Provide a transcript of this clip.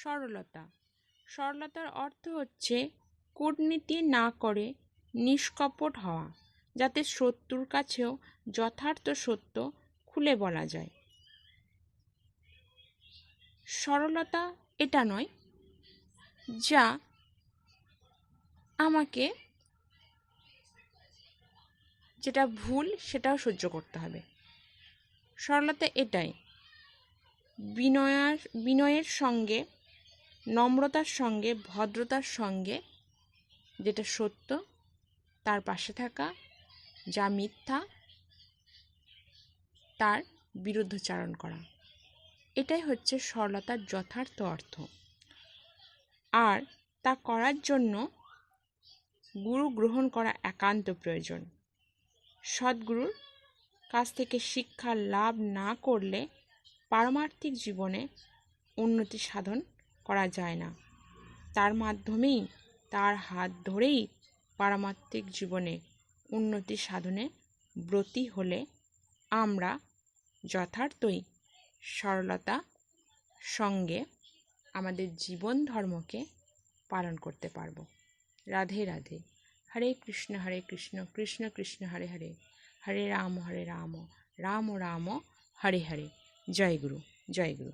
সরলতা। সরলতার অর্থ হচ্ছে কূটনীতি না করে নিষ্কপট হওয়া, যাতে শত্রুর কাছেও যথার্থ সত্য খুলে বলা যায়। সরলতা এটা নয় যা আমাকে যেটা ভুল সেটাও সহ্য করতে হবে। সরলতা এটাই। বিনয়ার বিনয়ের সঙ্গে নম্রতার সঙ্গে, ভদ্রতার সঙ্গে যেটা সত্য, তার পাশে থাকা, যা মিথ্যা, তার বিরুদ্ধচারণ করা। এটাই হচ্ছে সরলতার যথার্থ অর্থ। আর তা করার জন্য গুরু গ্রহণ করা একান্ত প্রয়োজন। সদ্গুরুর কাছ থেকে শিক্ষা লাভ না করলে পারমার্থিক জীবনে উন্নতি সাধন করা যায় না। তার মাধ্যমেই তার হাত ধরেই পারমার্থিক জীবনে উন্নতি সাধনে ব্রতী হলে আমরা যথার্থই সরলতা সঙ্গে আমাদের জীবন ধর্মকে পালন করতে পারব। রাধে রাধে। হরে কৃষ্ণ হরে কৃষ্ণ কৃষ্ণ কৃষ্ণ, হরে হরে। হরে রাম হরে রাম। রাম রাম, হরে হরে। জয় গুরু জয় গুরু।